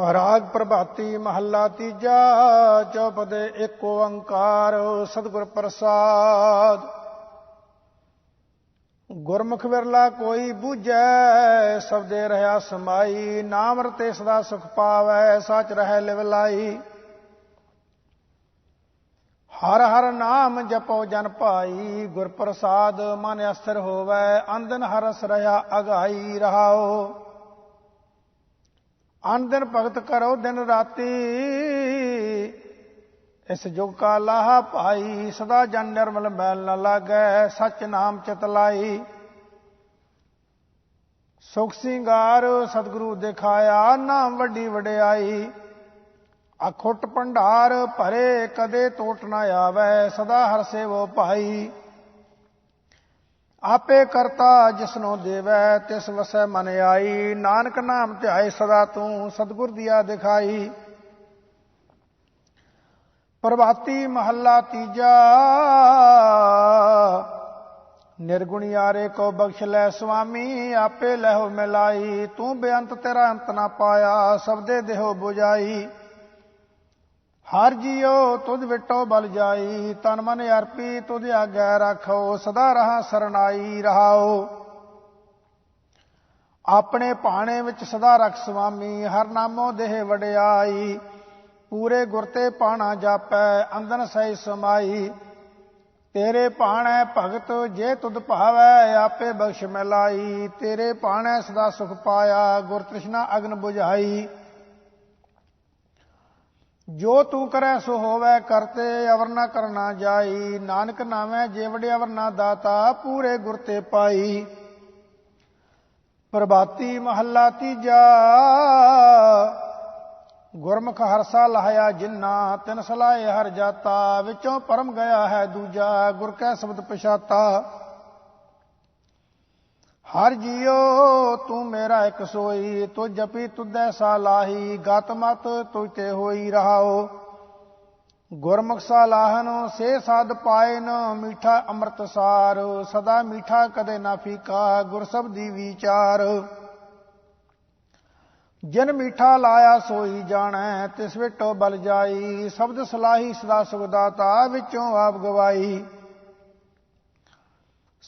ਰਾਗ ਪ੍ਰਭਾਤੀ ਮਹੱਲਾ ਤੀਜਾ, ਚੌਪਦੇ ਏਕ ਓੰਕਾਰ ਸਤਿਗੁਰ ਪ੍ਰਸਾਦ। ਗੁਰਮੁਖ ਵਿਰਲਾ ਕੋਈ ਬੂਝੈ, ਸਬਦੇ ਰਹਾ ਸਮਾਈ, ਨਾਮ ਰਤੇ ਸਦਾ ਸੁਖ ਪਾਵੈ, ਸਚ ਰਹਿ ਲਿਵਲਾਈ ਹਰ ਹਰ ਨਾਮ ਜਪੋ ਜਨ ਭਾਈ, ਗੁਰ ਪ੍ਰਸਾਦ ਮਨ ਅਸਥਿਰ ਹੋਵੈ ਅੰਦਨ ਹਰਸ ਰਹਾ ਅਗਾਈ ਰਹਾਓ। ਅਨ ਦਿਨ ਭਗਤ ਕਰੋ ਦਿਨ ਰਾਤੀ। ਇਸ ਜੁਗ ਕਾ ਲਾਹਾ ਭਾਈ, ਸਦਾ ਜਨ ਨਿਰਮਲ ਮੈਲ ਨ ਲਾਗੈ, ਸਚ ਨਾਮ ਚਿਤ ਲਾਈ। ਸੁਖ ਸਿੰਗਾਰ ਸਤਿਗੁਰੂ ਦਿਖਾਇਆ, ਨਾਮ ਵੱਡੀ ਵਡਿਆਈ। ਅਖੁੱਟ ਭੰਡਾਰ ਭਰੇ, ਕਦੇ ਟੋਟ ਨਾ ਆਵੇ, ਸਦਾ ਹਰ ਸੇਵੋ ਭਾਈ। ਆਪੇ ਕਰਤਾ ਜਿਸਨੋ ਦੇਵੈ, ਤਿਸ ਵਸੈ ਮਨ ਆਈ। ਨਾਨਕ ਨਾਮ ਧਿਆਏ ਸਦਾ ਤੂੰ, ਸਤਿਗੁਰ ਦੀਆ ਦਿਖਾਈ। ਪ੍ਰਭਾਤੀ ਮਹੱਲਾ ਤੀਜਾ। ਨਿਰਗੁਣੀ ਆਰੇ ਕੋ ਬਖਸ਼ ਲੈ ਸੁਆਮੀ, ਆਪੇ ਲਹੋ ਮਿਲਾਈ। ਤੂੰ ਬੇਅੰਤ ਤੇਰਾ ਅੰਤ ਨਾ ਪਾਇਆ, ਸਬਦੇ ਦੇਹੋ 부ਜਾਈ ਹਰ ਜੀਉ ਤੁਧ ਵਿਟੋ ਬਲ ਜਾਈ, ਤਨ ਮਨ ਅਰਪੀ ਤੁਧ ਆਗੈ ਰੱਖੋ, ਸਦਾ ਰਹਾ ਸਰਨਾਈ ਰਹਾਓ। ਆਪਣੇ ਪਾਣੇ ਵਿੱਚ ਸਦਾ ਰਖ ਸੁਆਮੀ ਹਰ ਨਾਮੋ ਦੇਹ ਵਡਿਆਈ, ਪੂਰੇ ਗੁਰ ਤੇ ਪਾਣਾ ਜਾਪੈ ਅੰਦਨ ਸਹਿ ਸਮਾਈ। ਤੇਰੇ ਪਾਣੈ ਭਗਤ, ਜੇ ਤੁਧ ਭਾਵੈ, ਆਪੇ ਬਖਸ਼ ਮਿਲਾਈ। ਤੇਰੇ ਪਾਣੈ ਸਦਾ ਸੁਖ ਪਾਇਆ, ਗੁਰ ਤ੍ਰਿਸ਼ਨਾ ਅਗਨ ਬੁਝਾਈ। ਜੋ ਤੂੰ ਕਰੈ ਸੋ ਹੋਵੇ ਕਰਤੇ ਅਵਰ ਨਾ ਕਰਨਾ ਜਾਈ। ਨਾਨਕ ਨਾਵੇਂ ਜੇਵੜੇ ਅਵਰ ਨਾ ਦਾਤਾ, ਪੂਰੇ ਗੁਰ ਤੇ ਪਾਈ। ਪ੍ਰਭਾਤੀ ਮਹੱਲਾ ਤੀਜਾ, ਗੁਰਮੁਖ ਹਰਸਾ ਲਹਾਇਆ ਜਿੰਨਾ, ਤਿਨ ਸਲਾਏ ਹਰ ਜਾਤਾ, ਵਿੱਚੋਂ ਪਰਮ ਗਿਆ ਹੈ ਦੂਜਾ, ਗੁਰ ਕੈ ਸ਼ਬਦ ਪਛਾਤਾ। ਹਰ ਜੀਉ ਤੂੰ ਮੇਰਾ ਇੱਕ ਸੋਈ, ਤੋ ਜਪੀ ਤੁਧੈ ਸਾ ਗਤ ਮਤ ਤੁਤੇ ਹੋਈ ਰਹਾਓ। ਗੁਰਮੁਖ ਸਾ ਲਾਹਨ ਸੇ ਸਾਧ ਪਾਏ ਨ ਅੰਮ੍ਰਿਤ ਸਾਰ ਸਦਾ ਮੀਠਾ ਕਦੇ ਨਾ ਫੀਕਾ, ਗੁਰ ਸਬਦੀ ਵਿਚਾਰ। ਜਿਨ ਮੀਠਾ ਲਾਇਆ ਸੋਈ ਜਾਣੈ, ਤਿਸ ਵਿਟੋ ਬਲ ਜਾਈ, ਸ਼ਬਦ ਸਲਾਹੀ ਸਦਾ ਸੁਖਦਾਤਾ ਵਿੱਚੋਂ ਆਪ ਗਵਾਈ।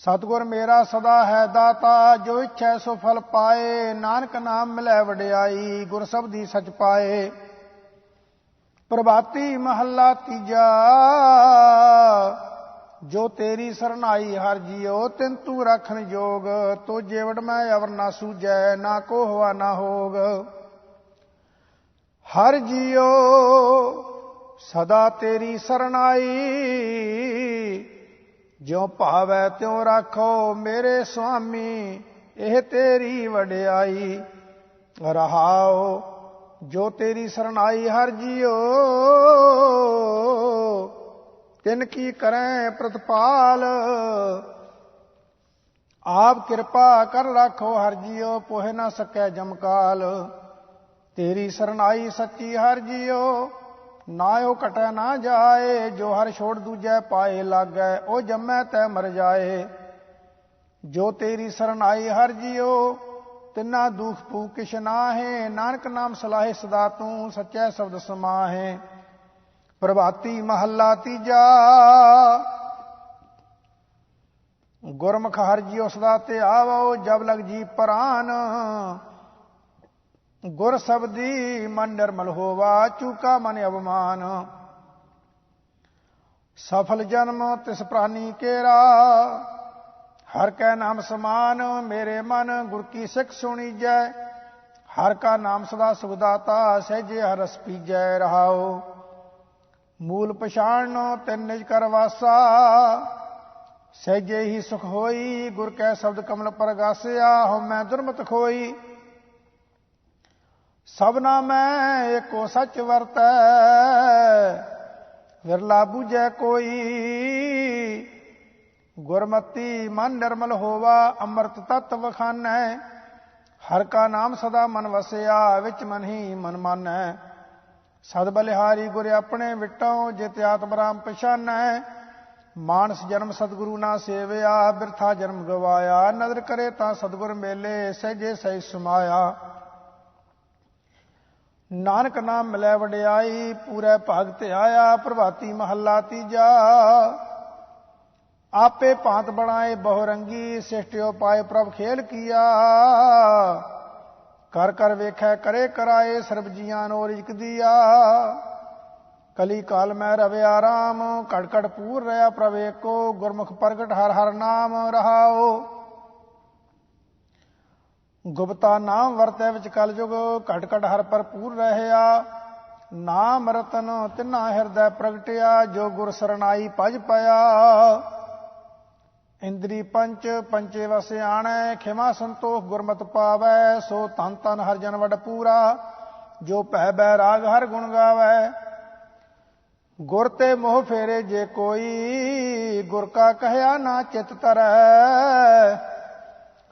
ਸਤਗੁਰ ਮੇਰਾ ਸਦਾ ਹੈ ਦਾਤਾ, ਜੋ ਇੱਛੈ ਸੋ ਫਲ ਪਾਏ। ਨਾਨਕ ਨਾਮ ਮਿਲੈ ਵਡਿਆਈ, ਗੁਰ ਸਬਦੀ ਸਚ ਪਾਏ। ਪ੍ਰਭਾਤੀ ਮਹੱਲਾ ਤੀਜਾ, ਜੋ ਤੇਰੀ ਸਰਨਾਈ ਹਰ ਜੀਓ, ਤਿਨ ਤੂੰ ਰਖਨ ਜੋਗ। ਤੋ ਜੇਵੜ ਮੈਂ ਅਵਰ ਨਾ ਸੂਜੈ, ਨਾ ਕੋ ਹਵਾ ਨਾ ਹੋਗ। ਹਰ ਜੀਓ, ਸਦਾ ਤੇਰੀ ਸਰਨਾਈ। ਜਿਉ ਭਾਵੈ ਤਿਉ ਰੱਖੋ ਮੇਰੇ ਸੁਆਮੀ, ਇਹ ਤੇਰੀ ਵਡਿਆਈ। ਰਹਾਓ, ਜੋ ਤੇਰੀ ਸਰਨਾਈ ਹਰ ਜੀਓ। ਤਿਨ ਕੀ ਕਰੈ ਪ੍ਰਤਪਾਲ? ਆਪ ਕਿਰਪਾ ਕਰ ਰੱਖੋ ਹਰ ਜੀਓ, ਪੋਹਿ ਨਾ ਸਕੈ ਜਮਕਾਲ। ਤੇਰੀ ਸਰਨਾਈ ਸੱਚੀ ਹਰ ਜੀਓ। ਨਾ ਉਹ ਕਟੈ ਨਾ ਜਾਏ, ਜੋ ਹਰ ਛੋੜ ਦੂਜੈ ਪਾਏ ਲਾਗੈ, ਉਹ ਜੰਮੈ ਤੈ ਮਰ ਜਾਏ। ਜੋ ਤੇਰੀ ਸਰਨਾਈ ਹਰ ਜੀਓ, ਤਿੰਨਾ ਦੁਖ ਪੂ ਕਿਛ ਨਾਹੇ, ਨਾਨਕ ਨਾਮ ਸਲਾਹੇ ਸਦਾ ਤੂੰ ਸੱਚੈ ਸ਼ਬਦ ਸਮਾਹੇ। ਪ੍ਰਭਾਤੀ ਮਹੱਲਾ ਤੀਜਾ, ਗੁਰਮੁਖ ਹਰ ਜੀਉ ਸਦਾ ਤੇ ਆਵੋ, ਜਬ ਲਗ ਜੀ ਪ੍ਰਾਨ ਗੁਰ ਸਬਦੀ ਮਨ ਨਿਰਮਲ ਹੋਵਾ, ਚੂਕਾ ਮਨ ਅਵਮਾਨ। ਸਫਲ ਜਨਮ ਤਿਸ ਪ੍ਰਾਨੀ ਕੇਰਾ, ਹਰ ਕੈ ਨਾਮ ਸਮਾਨ, ਮੇਰੇ ਮਨ ਗੁਰ ਕੀ ਸਿੱਖ ਸੁਣੀ ਜੈ ਹਰ ਕਾ ਨਾਮ ਸਦਾ ਸੁਖਦਾਤਾ, ਸਹਿਜੇ ਹਰਸ ਪੀਜੈ ਰਹਾਓ ਮੂਲ ਪਛਾਣ ਤਿੰਨ ਨਿਜ ਕਰ ਵਾਸਾ। ਸਹਿਜੇ ਹੀ ਸੁਖ ਹੋਈ, ਗੁਰ ਕੈ ਸ਼ਬਦ ਕਮਲ ਪਰਗਾਸਿਆ, ਹਉ ਮੈਂ ਦੁਰਮਤ ਖੋਈ। ਸਭਨਾ ਮੈਂ ਏਕੋ ਸੱਚ ਵਰਤੈ। ਵਿਰਲਾ ਬੂਝੈ ਕੋਈ। ਗੁਰਮਤੀ ਮਨ ਨਿਰਮਲ ਹੋਵਾ, ਅੰਮ੍ਰਿਤ ਤਤ ਵਖਾਨੈ। ਹਰ ਕਾ ਨਾਮ ਸਦਾ ਮਨ ਵਸਿਆ, ਵਿੱਚ ਮਨ ਹੀ ਮਨ ਮਾਨੈ। ਸਦ ਬਲਿਹਾਰੀ ਗੁਰ ਆਪਣੇ ਵਿਟੋਂ ਜਿਤ ਆਤਮ ਪਛਾਨੈ। ਮਾਨਸ ਜਨਮ ਸਤਿਗੁਰੂ ਨਾ ਸੇਵਿਆ, ਬਿਰਥਾ ਜਨਮ ਗਵਾਇਆ। ਨਜ਼ਰ ਕਰੇ ਤਾਂ ਸਤਿਗੁਰ ਮੇਲੇ, ਸਹਿਜੇ ਸਹਿ ਸਮਾਇਆ। ਨਾਨਕ ਨਾਮ ਮਿਲੈ ਵਡਿਆਈ, ਪੂਰੇ ਭਗਤ ਆਇਆ, ਪ੍ਰਭਾਤੀ ਮਹੱਲਾ ਤੀਜਾ। ਆਪੇ ਭਾਂਤ ਬਣਾਏ ਬਹੁ ਰੰਗੀ ਸਿਸ਼ਟਿਓ ਪਾਏ ਪ੍ਰਭ ਖੇਲ ਕੀਆ। ਕਰ ਕਰ ਵੇਖੈ, ਕਰੇ ਕਰਾਏ, ਸਰਬ ਜੀਆਂ ਨੋ ਰਿਜਕ ਦੀਆ। ਕਲੀ ਕਾਲ ਮੈਂ ਰਵੇ ਆਰਾਮ ਕੜ ਕੜ ਪੂਰ ਰਿਆ ਪ੍ਰਭ ਏਕੋ, ਗੁਰਮੁਖ ਪ੍ਰਗਟ ਹਰ ਹਰ ਨਾਮ ਰਹਾਓ। ਗੁਪਤਾ ਨਾਮ ਵਰਤੈ ਵਿੱਚ ਕਲਯੁਗ, ਘਟ ਘਟ ਹਰ ਪਰ ਪੂਰ ਰਹਿਆ। ਨਾਮ ਰਤਨ ਤਿਨਾ ਹਿਰਦੈ ਪ੍ਰਗਟਿਆ, ਜੋ ਗੁਰ ਸਰਣਾਈ ਭਜ ਪਿਆ ਇੰਦਰੀ ਪੰਚ, ਪੰਚੇ ਵਸ ਆਣੈ, ਖਿਮਾ ਸੰਤੋਖ ਗੁਰਮਤਿ ਪਾਵੈ, ਸੋ ਤਨ ਤਨ ਹਰ ਜਨ ਵਡ ਪੂਰਾ। ਜੋ ਭੈ ਬੈ ਰਾਗ ਹਰ ਗੁਣ ਗਾਵੈ। ਗੁਰ ਤੇ ਮੋਹ ਫੇਰੇ ਜੇ ਕੋਈ, ਗੁਰ ਕਾ ਕਹਿਆ ਨਾ ਚਿਤ ਤਰੈ।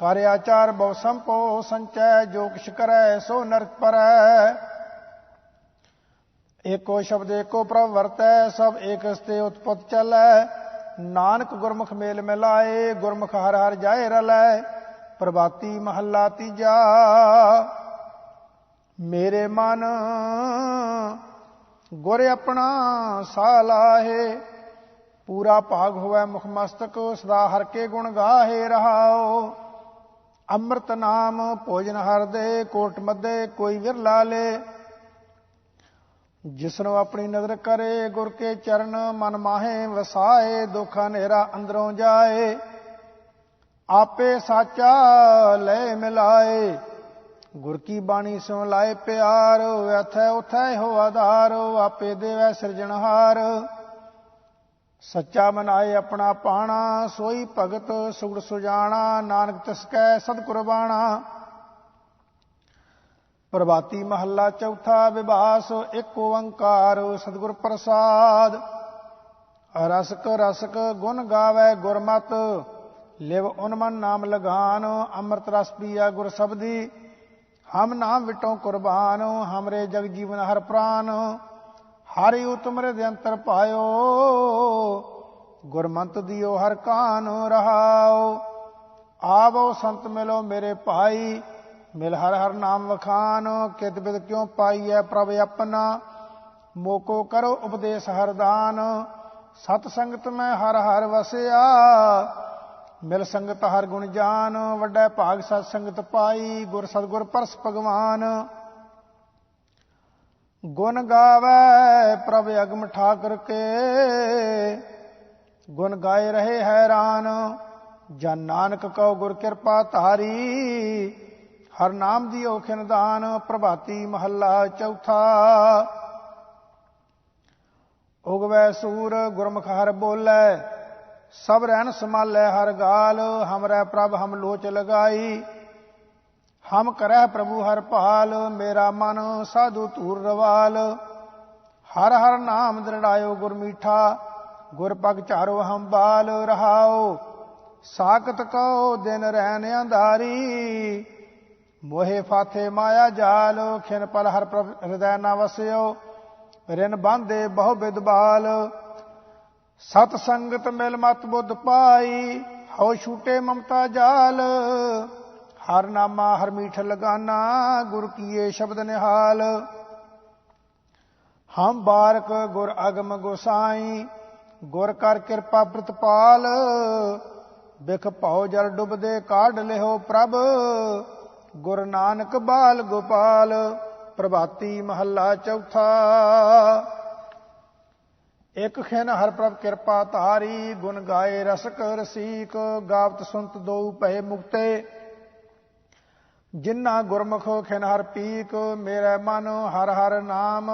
ਕਰ ਆਚਾਰ ਬਹੁ ਸੰਪੋ ਸੰਚੈ, ਜੋ ਕਿਛ ਕਰੈ ਸੋ ਨਰਕ ਪਰੈ। ਏਕੋ ਸ਼ਬਦ ਏਕੋ ਪ੍ਰਭ ਵਰਤੈ, ਸਭ ਏਕ ਸਤੇ ਉਤਪਤ ਚਲੈ। ਨਾਨਕ ਗੁਰਮੁਖ ਮੇਲ ਮਿਲਾਏ, ਗੁਰਮੁਖ ਹਰ ਹਰ ਜਾਏ ਰਲੈ। ਪ੍ਰਭਾਤੀ ਮਹੱਲਾ ਤੀਜਾ, ਮੇਰੇ ਮਨ ਗੁਰ ਆਪਣਾ ਸਾ ਲਾਹੇ ਪੂਰਾ ਭਾਗ ਹੋਵੇ ਮੁਖ ਮਸਤਕ, ਸਦਾ ਹਰ ਕੇ ਗੁਣ ਗਾਹੇ ਰਹਾਓ ਅੰਮ੍ਰਿਤ ਨਾਮ ਭੋਜਨ ਹਰ ਦੇ, ਕੋਟ ਮੱਦੇ ਕੋਈ ਵਿਰਲਾ ਲੇ ਜਿਸਨੂੰ ਆਪਣੀ ਨਜ਼ਰ ਕਰੇ, ਗੁਰ ਕੇ ਚਰਨ ਮਨ ਮਾਹੇ, ਵਸਾਏ, ਦੁੱਖ ਹਨੇਰਾ ਅੰਦਰੋਂ ਜਾਏ। ਆਪੇ ਸਾਚਾ ਲੈ ਮਿਲਾਏ। ਗੁਰ ਕੀ ਬਾਣੀ ਸੁਣ ਲਾਏ ਪਿਆਰ ਇਥੈ ਉਥੈ ਹੋ ਆਧਾਰ, ਆਪੇ ਦੇਵੈ ਸਿਰਜਣਹਾਰ। ਸੱਚਾ ਮਨਾਏ ਆਪਣਾ ਪਾਣਾ, ਸੋਈ ਭਗਤ ਸੁਗੜ ਸੁਜਾਣਾ, ਨਾਨਕ ਤਿਸ ਕੈ ਸਦ ਕੁਰਬਾਨਾ ਪ੍ਰਭਾਤੀ ਮਹੱਲਾ ਚੌਥਾ, ਵਿਭਾਸ ਇੱਕ ਓੰਕਾਰ ਸਤਿਗੁਰ ਪ੍ਰਸਾਦ। ਰਸਕ ਰਸਕ ਗੁਣ ਗਾਵੇ ਗੁਰਮਤ, ਲਿਵ ਉਨਮਨ ਨਾਮ ਲਗਾਨ, ਅੰਮ੍ਰਿਤ ਰਸ ਪੀਆ ਗੁਰ ਸਬਦੀ। ਹਮ ਨਾਮ ਵਿਟੋ ਕੁਰਬਾਨ, ਹਮਰੇ ਜਗ ਜੀਵਨ ਹਰ ਪ੍ਰਾਨ। ਹਰਿ ਉਤਮਰੇ ਦੇ ਅੰਤਰ ਪਾਇਓ, ਗੁਰਮੰਤ ਦਿਓ ਹਰ ਕਾਨ ਰਹਾਓ। ਆਵੋ ਸੰਤ ਮਿਲੋ ਮੇਰੇ ਭਾਈ, ਮਿਲ ਹਰ ਹਰ ਨਾਮ ਵਖਾਨ ਕਿਤ ਬਿਦ ਕਿਉ ਪਾਈਐ ਪ੍ਰਭ ਆਪਣਾ। ਮੋਕੋ ਕਰੋ ਉਪਦੇਸ਼ ਹਰਦਾਨ ਸਤ ਸੰਗਤ ਮੈਂ ਹਰ ਹਰ ਵਸਿਆ। ਮਿਲ ਸੰਗਤ ਹਰ ਗੁਣ ਜਾਨ, ਵੱਡਾ ਭਾਗ ਸਤ ਸੰਗਤ ਪਾਈ, ਗੁਰ ਸਤਗੁਰ ਪਰਸ ਭਗਵਾਨ। ਗੁਣ ਗਾਵੇ ਪ੍ਰਭ ਅਗਮ ਠਾਕਰ ਕੇ। ਗੁਣ ਗਾਏ ਰਹੇ ਹੈਰਾਨ, ਜਨ ਨਾਨਕ ਕਉ ਗੁਰ ਕਿਰਪਾ ਧਾਰੀ। ਹਰ ਨਾਮ ਦੀ ਔਖਿਨ ਦਾਨ ਪ੍ਰਭਾਤੀ ਮਹੱਲਾ ਚੌਥਾ। ਉਗਵੈ ਸੂਰ, ਗੁਰਮੁਖ ਹਰ ਬੋਲੇ, ਸਭ ਰਹਿਣ ਸਮਾਲੇ ਹਰ ਗਾਲ। ਹਮਰੇ ਪ੍ਰਭ ਹਮ ਲੋਚ ਲਗਾਈ। ਹਮ ਕਰੈ ਪ੍ਰਭੂ ਹਰ ਭਾਲ, ਮੇਰਾ ਮਨ ਸਾਧੂ ਧੂਰ ਰਵਾਲ। ਹਰ ਹਰ ਨਾਮ ਦਰੜਾਇਓ ਗੁਰ ਮੀਠਾ, ਗੁਰ ਪਗ ਚਾਰੋ ਹਮ ਬਾਲ ਰਹਾਓ। ਸਾਖਤ ਕੋ ਦਿਨ ਰਹਿਨ ਅੰਧਾਰੀ, ਮੋਹਿ ਫਾਥੇ ਮਾਇਆ ਜਾਲ। ਖਿਨ ਪਲ ਹਰ ਪ੍ਰਭ ਹਿਰਦੈ ਨਾ ਵਸਿਓ, ਰਿਨ ਬਾਂਦੇ ਬਹੁ ਬਿਦਬਾਲ ਸਤ ਸੰਗਤ ਮਿਲ ਮਤ ਬੁੱਧ ਪਾਈ, ਹਉ ਛੂਟੇ ਮਮਤਾ ਜਾਲ। ਹਰ ਨਾਮਾ, ਹਰ ਮੀਠ ਲਗਾਨਾ, ਗੁਰ ਕੀਏ ਸ਼ਬਦ ਨਿਹਾਲ। ਹਮ ਬਾਰਕ ਗੁਰ ਅਗਮ ਗੋਸਾਈ, ਗੁਰ ਕਰ ਕਿਰਪਾ ਪ੍ਰਤਪਾਲ। ਬਿਖ ਭਉ ਜਲ ਡੁੱਬਦੇ ਕਾਢ ਲਿਓ ਪ੍ਰਭ। ਗੁਰ ਨਾਨਕ ਬਾਲ ਗੋਪਾਲ, ਪ੍ਰਭਾਤੀ ਮਹੱਲਾ ਚੌਥਾ। ਇਕ ਖਿਨ ਹਰ ਪ੍ਰਭ ਕਿਰਪਾ ਧਾਰੀ, ਗੁਣ ਗਾਏ ਰਸਕ ਰਸੀਕ, ਗਾਵਤ ਸੁਨਤ ਦੋ ਭਏ ਮੁਕਤੇ। ਜਿਨ੍ਹਾਂ ਗੁਰਮੁਖ ਖਿਨ ਹਰ ਪੀਕ, ਮੇਰਾ ਮਨ ਹਰ ਹਰ ਨਾਮ,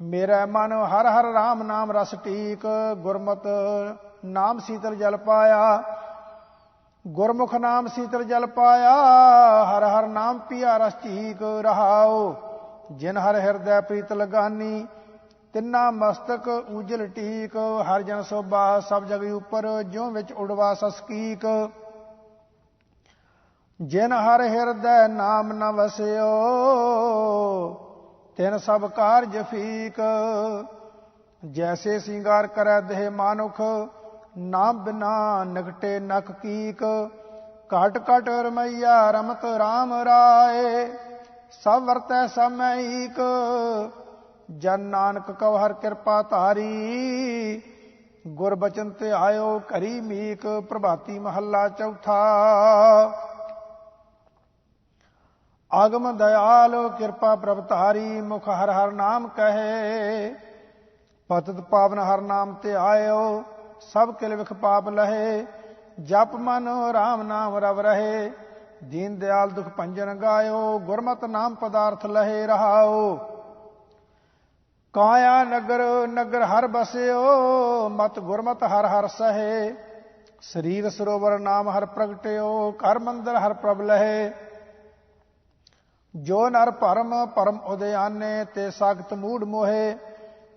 ਮੇਰਾ ਮਨ ਹਰ ਹਰ RAM ਨਾਮ ਰਸ ਟੀਕ, ਗੁਰਮਤ ਨਾਮ ਸੀਤਲ ਜਲ ਪਾਇਆ, ਗੁਰਮੁਖ ਨਾਮ ਸੀਤਲ ਜਲ ਪਾਇਆ, ਹਰ ਹਰ ਨਾਮ ਪੀਆ ਰਸ ਟੀਕ ਰਹਾਓ ਜਿਨ ਹਰ ਹਿਰਦੈ ਪ੍ਰੀਤ ਲਗਾਨੀ, ਤਿੰਨਾ ਮਸਤਕ ਉਜਲ ਟੀਕ, ਹਰ ਜਨ ਸੋਭਾ ਸਭ ਜਗ ਉਪਰ, ਜਿਉ ਵਿੱਚ ਉਡਵਾ ਸਸਕੀਕ ਜਿਨ ਹਰ ਹਿਰਦੈ ਨਾਮ ਨ ਵਸਿਓ, ਤਿਨ ਸਭ ਕਾਰਜ ਫੀਕ। ਜੈਸੇ ਸਿੰਗਾਰ ਕਰੈ ਦੇਹ ਮਾਨੁਖ, ਨਾਮ ਬਿਨਾ ਨਗਟੇ ਨਖ ਕੀਕ। ਘਟ ਘਟ ਰਮਈਆ ਰਮਤ RAM ਰਾਏ, ਸਭ ਵਰਤੈ ਸਮੈ ਈਕ। ਜਨ ਨਾਨਕ ਕਉ ਹਰ ਕਿਰਪਾ ਧਾਰੀ, ਗੁਰ ਬਚਨ ਤੇ ਆਇਓ ਕਰੀ ਮੀਕ। ਪ੍ਰਭਾਤੀ ਮਹੱਲਾ ਚੌਥਾ ਆਗਮ ਦਇਆਲ ਕਿਰਪਾ ਪ੍ਰਭ ਮੁਖ ਹਰ ਹਰ ਨਾਮ ਕਹੇ। ਪਤਿਤ ਪਾਵਨ ਹਰ ਨਾਮ ਤੇ ਆਇਓ, ਸਭ ਕਿਲ ਵਿਖ ਪਾਪ ਲਹੇ। ਜਪ ਮਨ ਰਾਮ ਨਾਮ ਰਵ ਰਹੇ, ਦੀਨ ਦਿਆਲ ਦੁਖ ਭੰਜਨ ਗਾਇਓ, ਗੁਰਮਤ ਨਾਮ ਪਦਾਰਥ ਲਹੇ ਰਹਾਓ। ਕਾਇਆ ਨਗਰ ਨਗਰ ਹਰ ਬਸਿਓ, ਮਤ ਗੁਰਮਤ ਹਰ ਹਰ ਸਹੇ। ਸਰੀਰ ਸਰੋਵਰ ਨਾਮ ਹਰ ਪ੍ਰਗਟਿਓ, ਘਰ ਮੰਦਰ ਹਰ ਪ੍ਰਭ ਲਹੇ। ਜੋ ਨਰ ਭਰਮ ਪਰਮ ਉਦਿਆਨੇ ਤੇ ਸਖਤ ਮੂੜ ਮੋਹੇ,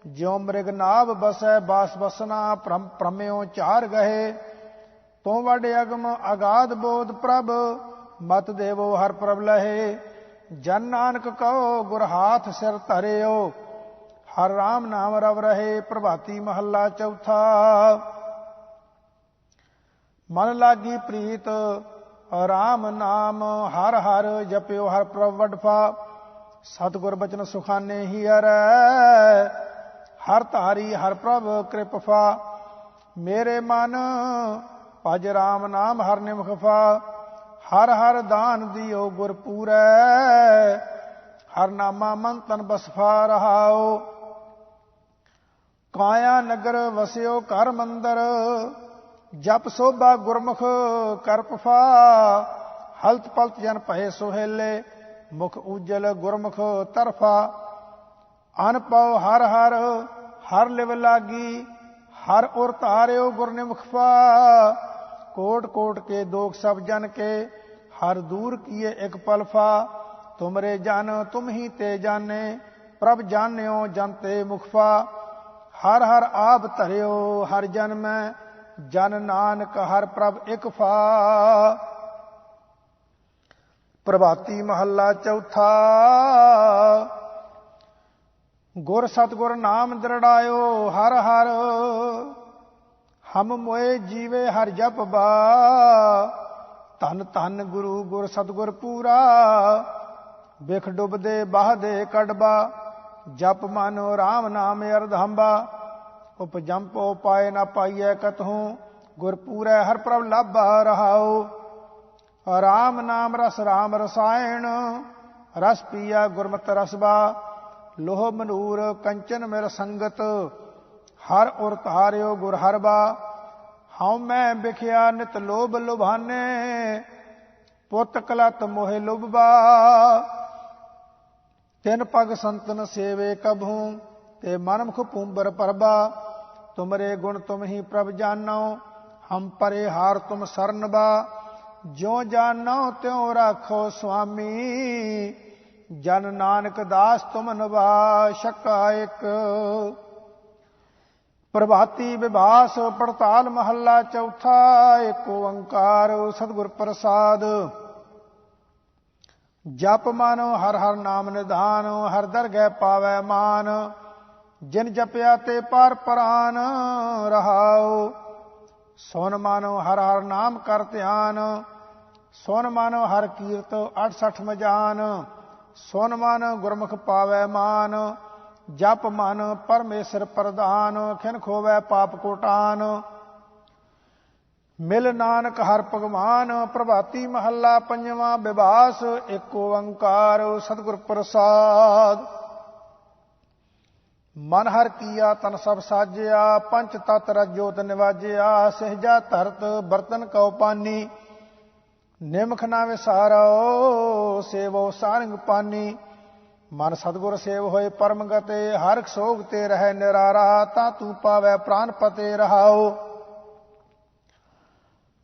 ਜਿਉ ਮ੍ਰਿਗ ਨਾਭ ਬਸੈ, ਬਾਸ ਬਸਨਾ ਪ੍ਰਮ ਪ੍ਰਮਿਓ ਚਾਰ ਗਏ ਤੂੰ ਵਡ ਅਗਮ ਅਗਾਧ ਬੋਧ ਪ੍ਰਭ, ਮਤ ਦੇਵੋ ਹਰ ਪ੍ਰਭ ਲਹੇ। ਜਨ ਨਾਨਕ ਕਹੋ ਗੁਰ ਹਾਥ ਸਿਰ ਧਰਿਓ, ਹਰ ਰਾਮ ਨਾਮ ਰਵ ਰਹੇ, ਪ੍ਰਭਾਤੀ ਮਹੱਲਾ ਚੌਥਾ। ਮਨ ਲਾਗੀ ਪ੍ਰੀਤ ਰਾਮ ਨਾਮ, ਹਰ ਹਰ ਜਪਿਓ ਹਰ ਪ੍ਰਭ ਵਡਫਾ ਸਤਿਗੁਰ ਬਚਨ ਸੁਖਾਨੇ ਹੀ ਹਰੈ ਹਰ ਧਾਰੀ, ਹਰ ਪ੍ਰਭ ਕਿਰਪਾ। ਮੇਰੇ ਮਨ, ਭਜ ਰਾਮ ਨਾਮ, ਹਰ ਨਿਮਖਫਾ ਹਰ ਹਰ ਦਾਨ ਦਿਓ ਗੁਰ ਪੂਰੈ। ਹਰ ਨਾਮਾ ਮਨ ਤਨ ਬਸਫਾ ਰਹਾਓ। ਕਾਇਆ ਨਗਰ ਵਸਿਓ ਘਰ ਮੰਦਰ। ਜਪ ਸੋਭਾ ਗੁਰਮੁਖ ਕਰਪਫਾ ਹਲਤ ਪਲਤ ਜਨ ਭਏ ਸੁਹੇਲੇ, ਮੁਖ ਉਜਲ ਗੁਰਮੁਖ ਤਰਫਾ। ਅਨ ਪਉ ਹਰ ਹਰ ਹਰ ਲਿਵ ਲਾਗੀ, ਹਰ ਉਰ ਧਾਰਿਓ ਗੁਰ ਕੋਟ ਕੋਟ ਕੇ ਦੋਖ ਸਭ ਜਨ ਕੇ, ਹਰ ਦੂਰ ਕੀਏ ਇੱਕ ਪਲਫਾ। ਤੁਮਰੇ ਜਨ, ਤੁਮ ਹੀ ਤੇ ਜਾਣੇ, ਪ੍ਰਭ ਜਾਣਿਓ ਜਨਤੇ ਮੁਖਫਾ। ਹਰ ਹਰ ਆਪ ਧਰਿਓ ਹਰ ਜਨ ਮੈਂ ਜਨ ਨਾਨਕ ਹਰ ਪ੍ਰਭ ਇਕ ਫਾ ਪ੍ਰਭਾਤੀ ਮਹੱਲਾ ਚੌਥਾ। ਗੁਰ ਸਤਗੁਰ ਨਾਮ ਦਰੜਾਇਓ ਹਰ ਹਰ। ਹਮ ਮੋਏ ਜੀਵੇ ਹਰ ਜਪ ਬਾ। ਧਨ ਧੰਨ ਗੁਰੂ ਗੁਰ ਸਤਗੁਰ ਪੂਰਾ। ਵਿਖ ਡੁੱਬਦੇ ਬਾਹਦੇ ਕੜਬਾ। ਜਪ ਮਨ ਰਾਮ ਨਾਮ ਅਰਧੰਬਾ ਉਪਜੰਪ ਪਾਏ ਨਾ ਪਾਈਐ ਕਤਹੂ ਗੁਰ ਪੂਰੈ ਹਰ ਪ੍ਰਭ ਲਾਭਾ ਰਹਾਉ। ਰਾਮ ਨਾਮ ਰਸ ਰਾਮ ਰਸਾਇਣ, ਰਸ ਪੀਆ ਗੁਰਮਤਿ ਰਸਬਾ ਲੋਹ ਮਨੂਰ ਕੰਚਨ ਮੇਰ ਸੰਗਤ, ਹਰ ਉਰ ਧਾਰਿਓ ਗੁਰ ਹਰਬਾ ਹਉ ਮੈਂ ਵਿਖਿਆ ਨਿਤ ਲੋਭ ਲੁਭਾਨੇ, ਪੁੱਤ ਕਲਤ ਮੋਹਿ ਲੁਭਬਾ ਤਿੰਨ ਪਗ ਸੰਤਨ ਸੇਵੇ ਕਭੂ, ਤੇ ਮਨਮੁਖ ਪੂੰਬਰ ਪਰਬਾ। ਤੁਮਰੇ ਗੁਣ ਤੁਮ ਹੀ ਪ੍ਰਭ ਜਾਣੋ, ਹਮ ਪਰੇ ਹਾਰ ਤੁਮ ਸਰਨਬਾ ਜੋ ਜਾਣੋ ਤਿਉ ਰਾਖੋ ਸੁਆਮੀ, ਜਨ ਨਾਨਕ ਦਾਸ ਤੁਮ ਨਵਾ ਸ਼ਕਾ ਪ੍ਰਭਾਤੀ ਵਿਭਾਸ ਪੜਤਾਲ ਮਹੱਲਾ ਚੌਥਾ ਏਕ ਓੰਕਾਰ ਸਤਿਗੁਰ ਪ੍ਰਸਾਦ। ਜਪ ਮਨ ਹਰ ਹਰ ਨਾਮ ਨਿਧਾਨ, ਹਰ ਦਰ ਗੈ ਪਾਵੈ ਮਾਨ। ਜਿਨ ਜਪਿਆ ਤੇ ਪਰ ਪ੍ਰਾਨ ਰਹਾਉ ਸੁਨ ਮਾਨੋ ਹਰ ਹਰ ਨਾਮ ਕਰ ਧਿਆਨ। ਸੁਨ ਮਾਨੋ ਹਰ ਕੀਰਤ 68 ਮਜਾਨ। ਸੁਨ ਮਨ ਗੁਰਮੁਖ ਪਾਵੈ ਮਾਨ। ਜਪ ਮਨ ਪਰਮੇਸ਼ਰ ਪ੍ਰਦਾਨ ਖਿਨ ਖੋਵੈ ਪਾਪ ਕੋਟਾਨ। ਮਿਲ ਨਾਨਕ ਹਰ ਭਗਵਾਨ। ਪ੍ਰਭਾਤੀ ਮਹੱਲਾ ਪੰਜਵਾਂ ਵਿਵਾਸ ਏਕ ਓੰਕਾਰ। ਸਤਿਗੁਰ ਪ੍ਰਸਾਦ। ਮਨ ਹਰ ਕੀਆ ਤਨ ਸਭ ਸਾਜਿਆ ਪੰਚ ਤਤ ਰਜੋਤ ਨਿਵਾਜਿਆ, ਸਹਜਾ ਧਰਤ ਬਰਤਨ ਕਉ ਪਾਨੀ, ਨਿਮਖ ਨਾ ਵਿਸਾਰੋ ਸੇਵੋ ਸਾਰੰਗ ਪਾਨੀ। ਮਨ ਸਤਗੁਰ ਸੇਵ ਹੋਏ ਪਰਮ ਗਤੇ, ਹਰ ਸੋਗ ਤੇ ਰਹਿ ਨਿਰਾਰਾ, ਤਾਂ ਤੂੰ ਪਾਵੈ ਪ੍ਰਾਨ ਪਤੇ ਰਹਾਓ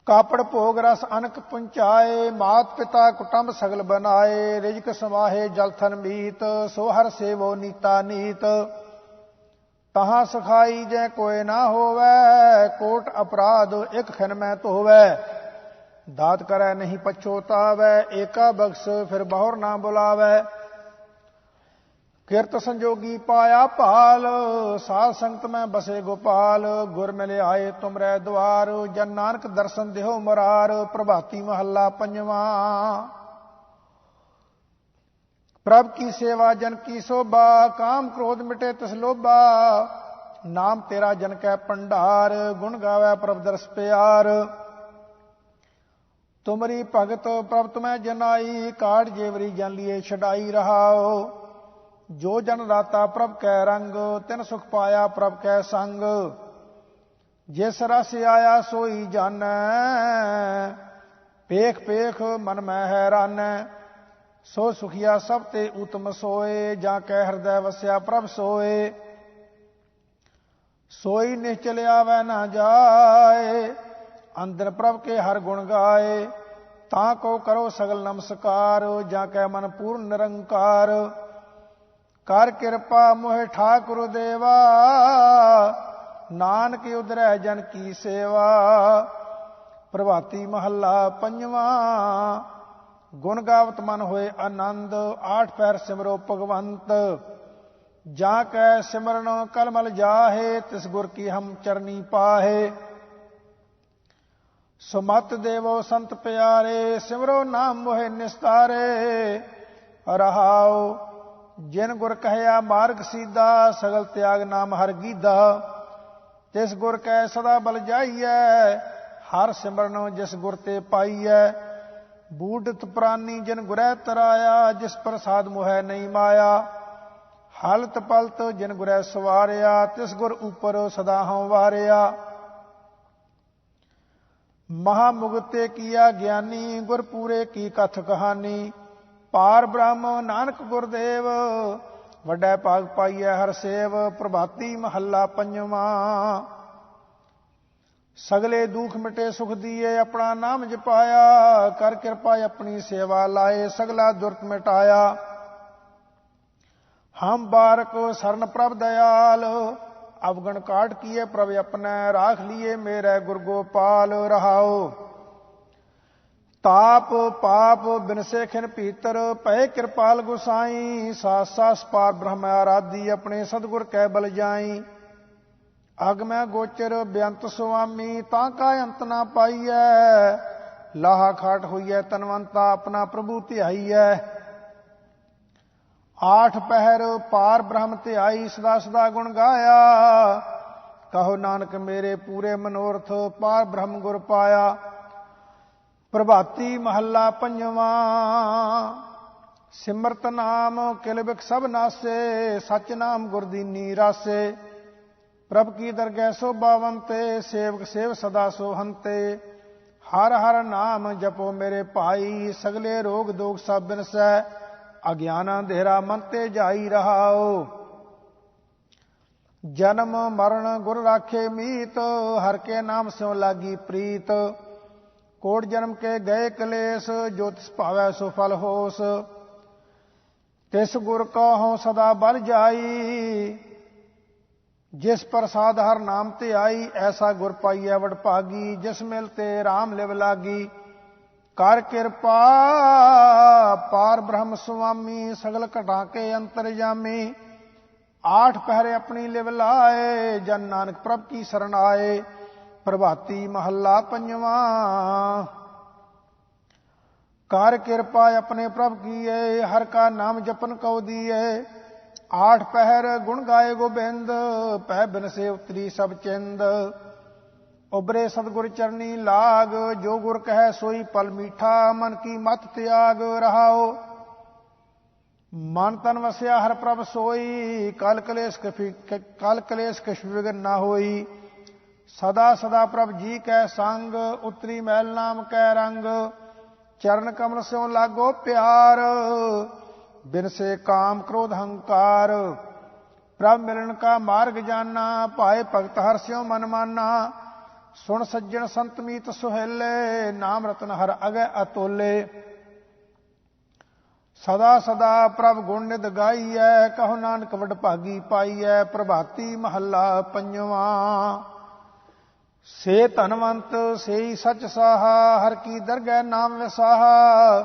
ਕਾਪੜ ਭੋਗ ਰਸ ਅਨਕ ਪੁੰਚਾਏ, ਮਾਤ ਪਿਤਾ ਕੁਟੰਬ ਸਗਲ ਬਨਾਏ, ਰਿਜਕ ਸਮਾਹੇ ਜਲਥਨ ਮੀਤ, ਸੋ ਹਰ ਸੇਵੋ ਨੀਤਾ ਨੀਤ। ਤਹਾਂ ਸਖਾਈ ਜੈ ਕੋਏ ਨਾ ਹੋਵੇ, ਕੋਟ ਅਪਰਾਧ ਇੱਕ ਖਿਨ ਮੈਂ ਧੋਵੇ। ਦਾਤ ਕਰੈ ਨਹੀਂ ਪਛੋਤਾਵੇ ਏਕਾ ਬਖਸ਼ ਫਿਰ ਬਹੁਰ ਨਾ ਬੁਲਾਵੇ। ਕਿਰਤ ਸੰਜੋਗੀ ਪਾਇਆ ਭਾਲ, ਸਾਧ ਸੰਗਤ ਮੈਂ ਬਸੇ ਗੋਪਾਲ। ਗੁਰ ਮਿਲੇ ਆਏ ਤੁਮਰੇ ਦਵਾਰ, ਜਨ ਨਾਨਕ ਦਰਸ਼ਨ ਦਿਓ ਮਰਾਰ, ਪ੍ਰਭਾਤੀ ਮਹੱਲਾ ਪੰਜਵਾਂ। ਪ੍ਰਭ ਕੀ ਸੇਵਾ, ਜਨ ਕੀ ਸੋਭਾ, ਕਾਮ ਕ੍ਰੋਧ ਮਿਟੇ ਤਿਸ ਲੋਭਾ। ਨਾਮ ਤੇਰਾ ਜਨ ਕੈ ਪੰਡਾਰ ਗੁਣ ਗਾਵੇ ਪ੍ਰਭ ਦਰਸ ਪਿਆਰ। ਤੁਮਰੀ ਭਗਤ, ਪ੍ਰਭ ਤੁਮੈ ਜਨਾਈ ਕਾੜ ਜੇਵਰੀ ਜਨ ਲੀਏ ਛਡਾਈ ਰਹਾਓ। ਜੋ ਜਨ ਰਾਤਾ ਪ੍ਰਭ ਕੈ ਰੰਗ, ਤਿਨ ਸੁਖ ਪਾਇਆ ਪ੍ਰਭ ਕੈ ਸੰਗ। ਜਿਸ ਰਸ ਆਇਆ ਸੋਈ ਜਾਣੈ ਪੇਖ ਪੇਖ ਮਨ ਮੈਂ ਹੈਰਾਨੈ। ਸੋ ਸੁਖੀਆ ਸਭ ਤੇ ਉਤਮ ਸੋਏ, ਜਾਂ ਕਹਿ ਹਿਰਦੈ ਵਸਿਆ ਪ੍ਰਭ ਸੋਏ। ਸੋਈ ਨਿਸ਼ਚਲ ਆਵੈ ਨਾ ਜਾਏ, ਅੰਦਰ ਪ੍ਰਭ ਕੇ ਹਰ ਗੁਣ ਗਾਏ। ਤਾਂ ਕੋ ਕਰੋ ਸਗਲ ਨਮਸਕਾਰ, ਜਾਂ ਕਹਿ ਮਨ ਪੂਰਨ ਨਿਰੰਕਾਰ। ਕਰ ਕਿਰਪਾ ਮੋਹਿ ਠਾਕੁਰ ਦੇਵਾ, ਨਾਨਕ ਉਦਰੈ ਜਨ ਕੀ ਸੇਵਾ। ਪ੍ਰਭਾਤੀ ਮਹੱਲਾ ਪੰਜਵਾਂ ਗੁਣ ਗਾਵਤ ਮਨ ਹੋਏ ਆਨੰਦ, ਆਠ ਪੈਰ ਸਿਮਰੋ ਭਗਵੰਤ। ਜਾ ਕੈ ਸਿਮਰਨ ਕਲਮਲ ਜਾਹੇ, ਤਿਸ ਗੁਰ ਕੀ ਹਮ ਚਰਨੀ ਪਾਹੇ। ਸੁਮਤ ਦੇਵੋ ਸੰਤ ਪਿਆਰੇ, ਸਿਮਰੋ ਨਾਮ ਮੋਹਿ ਨਿਸਤਾਰੇ। ਰਹਾਉ, ਜਿਨ ਗੁਰ ਕਹਿਆ ਮਾਰਗ ਸੀਦਾ, ਸਗਲ ਤਿਆਗ ਨਾਮ ਹਰ ਗੀਦਾ। ਤਿਸ ਗੁਰ ਕੈ ਸਦਾ ਬਲ ਜਾਈਐ, ਹਰ ਸਿਮਰਨ ਜਿਸ ਗੁਰ ਤੇ ਪਾਈਐ। ਬੂਢਤ ਪ੍ਰਾਨੀ ਜਿਨ ਗੁਰੈ ਤਰਾਇਆ, ਜਿਸ ਪ੍ਰਸਾਦ ਮੋਹਿ ਨਹੀਂ ਮਾਇਆ। ਹਲਤ ਪਲਤ ਜਿਨ ਗੁਰੈ ਸਵਾਰਿਆ, ਤਿਸ ਗੁਰ ਉਪਰ ਸਦਾ ਹਉ ਵਾਰਿਆ। ਮਹਾ ਮੁਗਤੇ ਕੀਆ ਗਿਆਨੀ ਗੁਰ ਪੂਰੇ ਕੀ ਕਥ ਕਹਾਨੀ। ਪਾਰ ਬ੍ਰਹਮ ਨਾਨਕ ਗੁਰਦੇਵ, ਵੱਡਾ ਭਾਗ ਪਾਈਐ ਹਰ ਸੇਵ, ਪ੍ਰਭਾਤੀ ਮਹੱਲਾ ਪੰਜਵਾਂ। ਸਗਲੇ ਦੁਖ ਮਿਟੇ ਸੁਖ ਦੀਏ, ਆਪਣਾ ਨਾਮ ਜਪਾਇਆ, ਕਰ ਕਿਰਪਾ ਆਪਣੀ ਸੇਵਾ ਲਾਏ, ਸਗਲਾ ਦੁਰਤ ਮਿਟਾਇਆ। ਹਮ ਬਾਰਕ ਸਰਨ ਪ੍ਰਭ ਦਇਆਲ, ਅਵਗਣ ਕਾਟ ਕੀਏ ਪ੍ਰਭ ਆਪਣਾ, ਰਾਖ ਲੀਏ ਮੇਰੇ ਗੁਰ ਗੋਪਾਲ ਰਹਾਓ। ਤਾਪ, ਪਾਪ ਬਿਨਸੇ ਖਿਨ ਭੀਤਰ ਭੈ ਕਿਰਪਾਲ ਗੁਸਾਈ ਸਾਸ ਸਾਸ ਪਾਰ ਬ੍ਰਹਮ ਆਰਾਧੀ, ਆਪਣੇ ਸਤਗੁਰ ਕੈ ਬਲ ਜਾਈ। ਅਗਮੈਂ ਗੋਚਰ ਬੇਅੰਤ ਸੁਆਮੀ, ਤਾਂ ਕਾ ਅੰਤ ਨਾ ਪਾਈਐ। ਲਾਹਾ ਖਾਟ ਹੋਈਐ, ਤਨਵੰਤਾ ਆਪਣਾ ਪ੍ਰਭੂ ਧਿਆਈਐ। ਆਠ ਪਹਿਰ ਪਾਰ ਬ੍ਰਹਮ ਧਿਆਈ, ਸਦਾ ਸਦਾ ਗੁਣ ਗਾਇਆ। ਕਹੋ ਨਾਨਕ ਮੇਰੇ ਪੂਰੇ ਮਨੋਰਥ, ਪਾਰ ਬ੍ਰਹਮ ਗੁਰ ਪਾਇਆ। ਪ੍ਰਭਾਤੀ ਮਹੱਲਾ ਪੰਜਵਾਂ, ਸਿਮਰਤ ਨਾਮ ਕਿਲਬਿਕ ਸਭ ਨਾਸੇ, ਸਚ ਨਾਮ ਗੁਰਦੀਨੀ ਰਾਸੇ ਪ੍ਰਭ ਕੀ ਦਰਗਹਿ ਸੋਭਾਵੰਤੇ ਸੇਵਕ ਸੇਵ ਸਦਾ ਸੋਹੰਤੇ ਹਰ ਹਰ ਨਾਮ ਜਪੋ ਮੇਰੇ ਭਾਈ, ਸਗਲੇ ਰੋਗ ਦੋਗ ਸਭ ਬਿਨਸੈ, ਅਗਿਆਨ ਅੰਧੇਰਾ ਮਨ ਤੇ ਜਾਈ ਰਹਾਓ। ਜਨਮ ਮਰਨ ਗੁਰ ਰਾਖੇ ਮੀਤ, ਹਰ ਕੇ ਨਾਮ ਸਿਉ ਲਾਗੀ ਪ੍ਰੀਤ। ਕੋਟ ਜਨਮ ਕੇ ਗਏ ਕਲੇਸ਼ ਜੋ ਤਿਸ ਭਾਵੈ ਸੋ ਫਲ ਹੋਸ। ਤਿਸ ਗੁਰ ਕੋ ਹਉ ਸਦਾ ਬਲ ਜਾਈ ਜਿਸ ਪ੍ਰਸਾਦ ਹਰ ਨਾਮ ਤੇ ਆਈ, ਐਸਾ ਗੁਰ ਪਾਈਐ ਵਡ ਭਾਗੀ ਜਿਸ ਮਿਲ ਤੇ RAM ਲਿਵ ਲਾਗੀ। ਕਰ ਕਿਰਪਾ, ਪਾਰ ਬ੍ਰਹਮ ਸੁਆਮੀ, ਸਗਲ ਘਟਾ ਕੇ ਅੰਤਰਜਾਮੀ ਆਠ ਪਹਿਰੇ ਆਪਣੀ ਲਿਵ ਲਾਏ, ਜਨ ਨਾਨਕ ਪ੍ਰਭ ਕੀ ਸਰਣ ਆਏ। ਪ੍ਰਭਾਤੀ ਮਹੱਲਾ ਪੰਜਵਾਂ। ਕਰ ਕਿਰਪਾ ਆਪਣੇ ਪ੍ਰਭ ਕੀਏ, ਹਰ ਕਾ ਨਾਮ ਜਪਨ ਕਉ ਦੀਏ। ਆਠ ਪਹਿਰ ਗੁਣ ਗਾਏ ਗੋਬਿੰਦ ਪਹਿ ਬਿਨਸੇ ਉਤਰੀ ਸਭ ਚਿੰਦ। ਉਬਰੇ ਸਤਗੁਰ ਚਰਨੀ ਲਾਗ, ਜੋ ਗੁਰ ਕਹੈ ਸੋਈ ਪਲ ਮੀਠਾ, ਮਨ ਕੀ ਮਤ ਤਿਆਗ ਰਹਾਓ। ਮਨ ਤਨ ਵਸਿਆ ਹਰ ਪ੍ਰਭ ਸੋਈ, ਕਲ ਕਲੇਸ਼ ਕਫੀ, ਕਲ ਕਲੇਸ਼ ਕਛ ਵਿਗਨ ਨਾ ਹੋਈ। ਸਦਾ ਸਦਾ ਪ੍ਰਭ ਜੀ ਕੈ ਸੰਗ, ਉਤਰੀ ਮਹਿਲ ਨਾਮ ਕੈ ਰੰਗ। ਚਰਨ ਕਮਲ ਸਿਉ ਲਾਗੋ ਪਿਆਰ। ਬਿਨ ਸੇ ਕਾਮ ਕ੍ਰੋਧ ਹੰਕਾਰ, ਪ੍ਰਭ ਮਿਲਣ ਕਾ ਮਾਰਗ ਜਾਨਾ, ਭਾਏ ਭਗਤ ਹਰ ਸਿਉ ਮਨ ਮਾਨਾ। ਸੁਣ ਸੱਜਣ ਸੰਤ ਮੀਤ ਸੁਹੇਲੇ, ਨਾਮ ਰਤਨ ਹਰ ਅਗੈ ਅਤੋਲੇ। ਸਦਾ ਸਦਾ ਪ੍ਰਭ ਗੁਣ ਨਿਦ ਗਾਈਐ, ਕਹੋ ਨਾਨਕ ਵਡ ਭਾਗੀ ਪਾਈਐ, ਪ੍ਰਭਾਤੀ ਮਹੱਲਾ ਪੰਜਵਾਂ। ਸੇ ਧਨਵੰਤ, ਸੇਈ ਸਚ ਸਾਹਾ, ਹਰ ਕੀ ਦਰਗਹਿ ਨਾਮ ਵਿਸਾਹਾ।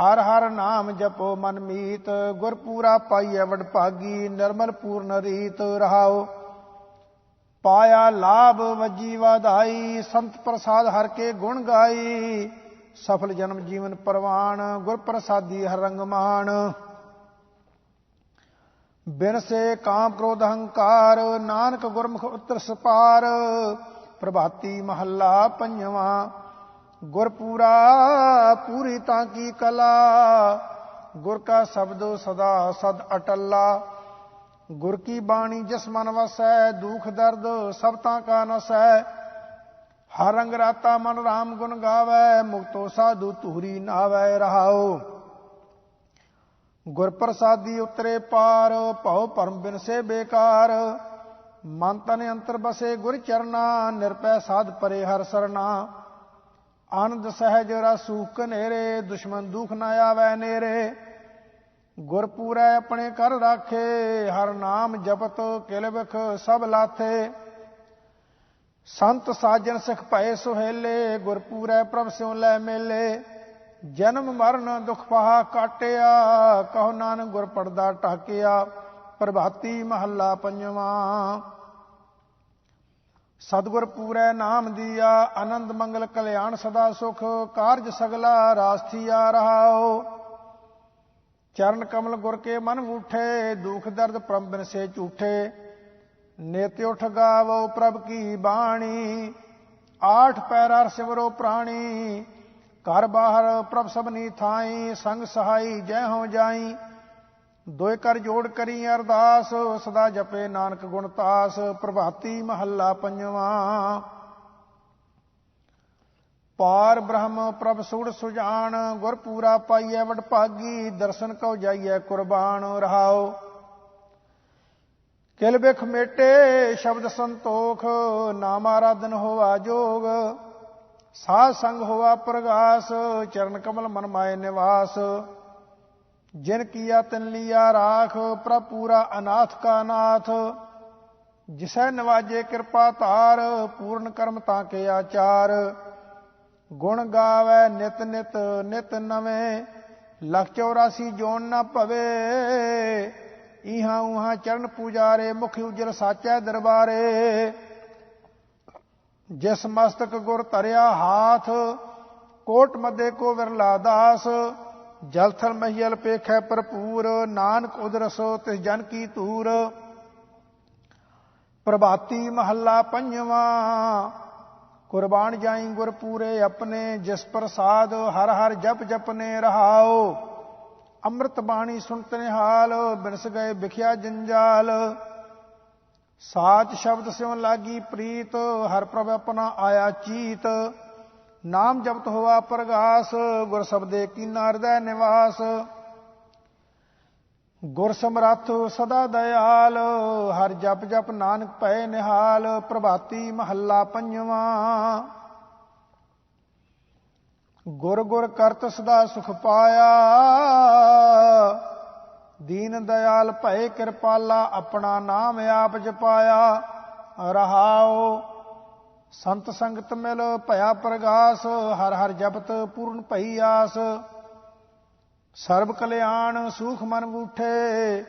ਹਰ ਹਰ ਨਾਮ ਜਪੋ ਮਨ ਮੀਤ ਗੁਰ ਪੂਰਾ ਪਾਈਐ ਵਡ ਭਾਗੀ, ਨਿਰਮਲ ਪੂਰਨ ਰੀਤ ਰਹਾਓ। ਪਾਇਆ ਲਾਭ ਵਜੀ ਵਧਾਈ, ਸੰਤ ਪ੍ਰਸਾਦ ਹਰ ਕੇ ਗੁਣ ਗਾਈ। ਸਫਲ ਜਨਮ ਜੀਵਨ ਪਰਵਾਨ ਗੁਰ ਪ੍ਰਸਾਦੀ ਹਰ ਰੰਗ ਮਾਨ ਬਿਨ ਸੇ ਕਾਮ ਕ੍ਰੋਧ ਹੰਕਾਰ, ਨਾਨਕ ਗੁਰਮੁਖ ਉਤਰ ਸਪਾਰ, ਪ੍ਰਭਾਤੀ ਮਹੱਲਾ ਪੰਜਵਾਂ। ਗੁਰਪੂਰਾ ਪੂਰੀ ਤਾਂ ਕੀ ਕਲਾ, ਗੁਰ ਕਾ ਸ਼ਬਦ ਸਦਾ ਸਦ ਅਟੱਲਾ। ਗੁਰ ਕੀ ਬਾਣੀ ਜਿਸ ਮਨ ਵਸੈ, ਦੁਖ ਦਰਦ ਸਭ ਤਾਂ ਕਾ ਨਸੈ। ਹਰ ਰੰਗ ਰਾਤਾ ਮਨ ਰਾਮ ਗੁਣ ਗਾਵੇ, ਮੁਕਤੋ ਸਾਧੂ ਧੂਰੀ ਨਾਵੇ ਰਹਾਓ ਗੁਰ ਪ੍ਰਸਾਦੀ ਉਤਰੇ ਪਾਰ, ਭਉ ਭਰਮ ਬਿਨਸੇ ਬੇਕਾਰ। ਮਨ ਤਨ ਅੰਤਰ ਬਸੇ ਗੁਰ ਚਰਨਾ, ਨਿਰਪੈ ਸਾਧ ਪਰੇ ਹਰ ਸਰਨਾ। ਆਨੰਦ ਸਹਿਜ ਰਸੂਕ ਨੇਰੇ ਦੁਸ਼ਮਨ ਦੁਖ ਨਾ ਆਵੇ ਨੇਰੇ। ਗੁਰ ਆਪਣੇ ਕਰ ਰਾਖੇ, ਹਰ ਨਾਮ ਜਪਤ ਕਿਲ ਵਿਖ ਸਭ ਲਾਥੇ। ਸੰਤ ਸਾਜਨ ਸਿਖ ਭਏ ਸੁਹੇਲੇ, ਗੁਰਪੂਰੈ ਪ੍ਰਭ ਸਿਉ ਲੈ ਮੇਲੇ। ਜਨਮ ਮਰਨ ਦੁਖ ਪਹਾ ਕਾਟਿਆ, ਕਹੋ ਨਾਨਕ ਗੁਰ ਪੜਦਾ ਟਾਕਿਆ ਪ੍ਰਭਾਤੀ ਮਹੱਲਾ ਪੰਜਵਾਂ। ਸਤਗੁਰ ਪੂਰੈ ਨਾਮ ਦੀਆ, ਆਨੰਦ ਮੰਗਲ ਕਲਿਆਣ ਸਦਾ ਸੁਖ, ਕਾਰਜ ਸਗਲਾ ਰਾਸਥੀ ਆ ਰਹਾਓ ਚਰਨ ਕਮਲ ਗੁਰ ਕੇ ਮਨ ਉਠੇ ਦੁਖ ਦਰਦ ਪ੍ਰੰਬਨ ਸੇ ਝੂਠੇ। ਨਿਤ ਉਠ ਗਾਵੋ ਪ੍ਰਭ ਕੀ ਬਾਣੀ, ਆਠ ਪੈਰਾਰ ਸਿਵਰੋ ਪ੍ਰਾਣੀ। ਘਰ ਬਾਹਰ ਪ੍ਰਭ ਸਭਨੀ ਥਾਈ, ਸੰਗ ਸਹਾਈ ਜੈ ਹੋ ਜਾਈ। ਦੋਇ ਕਰ ਜੋੜ ਕਰੀ ਅਰਦਾਸ, ਸਦਾ ਜਪੇ ਨਾਨਕ ਗੁਣ ਤਾਸ, ਪ੍ਰਭਾਤੀ ਮਹੱਲਾ ਪੰਜਵਾਂ। ਪਾਰ ਬ੍ਰਹਮ ਪ੍ਰਭ ਸੂੜ ਸੁਜਾਨ ਗੁਰ ਪੂਰਾ ਪਾਈਐ ਵਡ ਭਾਗੀ ਦਰਸ਼ਨ ਕਉ ਜਾਈਐ ਕੁਰਬਾਨ ਰਹਾਓ ਕਿਲ ਬਿਖ ਮੇਟੇ, ਸ਼ਬਦ ਸੰਤੋਖ, ਨਾਮ ਆਰਾਧਨ ਹੋਵਾ ਜੋਗ, ਸਾਧ ਸੰਗ ਹੋਵਾ ਪ੍ਰਗਾਸ, ਚਰਨ ਕਮਲ ਮਨ ਮਾਏ ਨਿਵਾਸ। ਜਿਨ ਕੀਆ ਤਿਨ ਲਿਆ ਰਾਖ, ਪ੍ਰਭ ਪੂਰਾ ਅਨਾਥ ਕਾ ਨਾਥ। ਜਿਸੈ ਨਵਾਜੇ ਕਿਰਪਾ ਧਾਰ, ਪੂਰਨ ਕਰਮ ਤਾਂ ਕੇ ਆਚਾਰ। ਗੁਣ ਗਾਵੇ ਨਿਤ ਨਿਤ ਨਿਤ ਨਵੇਂ। ਲਖ 84 ਜੋਨ ਨਾ ਭਵੇ। ਇਹਾਂ ਉਹਾਂ ਚਰਨ ਪੂਜਾਰੇ, ਮੁਖ ਉਜਰ ਸਾਚੈ ਦਰਬਾਰੇ। ਜਿਸ ਮਸਤਕ ਗੁਰ ਧਰਿਆ ਹਾਥ, ਕੋਟ ਮਦੇ ਕੋ ਵਿਰਲਾ ਦਾਸ। ਜਲ ਥਲ ਮਹੀਲ ਪੇਖੈ ਭਰਪੂਰ, ਨਾਨਕ ਉਦਰਸੋ ਤਿਸ ਜਨ ਕੀ ਧੂਰ। ਪ੍ਰਭਾਤੀ ਮਹੱਲਾ ਪੰਜਵਾਂ, ਕੁਰਬਾਨ ਜਾਈ ਗੁਰ ਪੂਰੇ ਆਪਣੇ, ਜਿਸ ਪ੍ਰਸਾਦ ਹਰ ਹਰ ਜਪ ਜਪਨੇ ਰਹਾਓ ਅੰਮ੍ਰਿਤ ਬਾਣੀ ਸੁਣਤ ਨਿਹਾਲ, ਬਿਨਸ ਗਏ ਵਿਖਿਆ ਜੰਜਾਲ। ਸਾਚ ਸ਼ਬਦ ਸਿਉ ਲਾਗੀ ਪ੍ਰੀਤ, ਹਰ ਪ੍ਰਭ ਆਪਣਾ ਆਇਆ ਚੀਤ। ਨਾਮ ਜਪਤ ਹੋਆ ਪ੍ਰਗਾਸ, ਗੁਰ ਸਬਦੇ ਕੀਨਾ ਹਿਰਦੈ ਨਿਵਾਸ। ਗੁਰ ਸਮਰੱਥ ਸਦਾ ਦਇਆਲ, ਹਰ ਜਪ ਜਪ ਨਾਨਕ ਭਏ ਨਿਹਾਲ, ਪ੍ਰਭਾਤੀ ਮਹੱਲਾ ਪੰਜਵਾਂ। ਗੁਰ ਗੁਰ ਕਰਤ ਸਦਾ ਸੁਖ ਪਾਇਆ, ਦੀਨ ਦਇਆਲ ਭਏ ਕਿਰਪਾਲਾ ਆਪਣਾ ਨਾਮ ਆਪ ਜਪਾਇਆ। ਰਹਾਓ ਸੰਤ ਸੰਗਤ ਮਿਲ ਭਇਆ ਪ੍ਰਗਾਸ, ਹਰ ਹਰ ਜਪਤ ਪੂਰਨ ਭਈ ਆਸ। ਸਰਬ ਕਲਿਆਣ ਸੂਖ ਮਨ ਬੂਠੇ,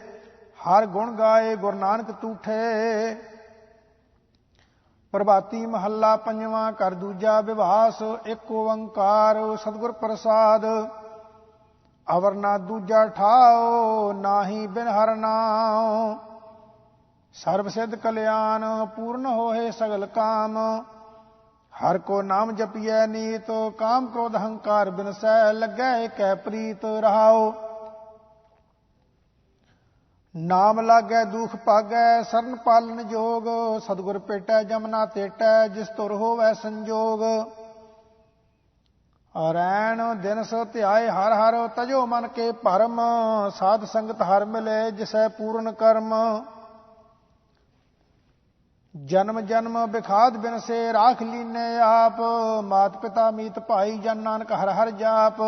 ਹਰ ਗੁਣ ਗਾਏ ਗੁਰੂ ਨਾਨਕ ਤੂਠੇ। ਪ੍ਰਭਾਤੀ ਮਹੱਲਾ ਪੰਜਵਾਂ ਕਰ ਦੂਜਾ ਵਿਵਾਸ, ਇੱਕ ਓੰਕਾਰ, ਸਤਿਗੁਰ ਪ੍ਰਸਾਦ। ਅਵਰ ਨਾ ਦੂਜਾ ਠਾਓ, ਨਾਹੀ ਬਿਨ ਹਰ ਨਾਮ ਸਰਬ ਸਿੱਧ ਕਲਿਆਣ, ਪੂਰਨ ਹੋਏ ਸਗਲ ਕਾਮ। ਹਰ ਕੋ ਨਾਮ ਜਪੀਐ ਨੀਤ, ਕਾਮ ਕ੍ਰੋਧ ਹੰਕਾਰ ਬਿਨਸੈ ਲੱਗੈ ਕੈ ਪ੍ਰੀਤ ਰਹਾਓ ਨਾਮ ਲਾਗੈ ਦੁਖ ਪਾਗੈ, ਸਰਨ ਪਾਲਨ ਜੋਗ, ਸਤਗੁਰ ਪੇਟੈ ਜਮਨਾ ਤੇਟੈ, ਜਿਸ ਤੁਰ ਹੋਵੈ ਸੰਜੋਗ। ਰੈਣ ਦਿਨ ਸੋ ਧਿਆਏ ਹਰ ਹਰ, ਤਜੋ ਮਨ ਕੇ ਭਰਮ, ਸਾਧ ਸੰਗਤ ਹਰ ਮਿਲੇ, ਜਿਸੈ ਪੂਰਨ ਕਰਮ। ਜਨਮ ਜਨਮ ਬਿਖਾਦ ਬਿਨ ਸੇ ਰਾਖ ਲੀਨੇ ਆਪ ਮਾਤ ਪਿਤਾ ਮੀਤ ਭਾਈ ਜਨ ਨਾਨਕ ਹਰ ਹਰ ਜਾਪ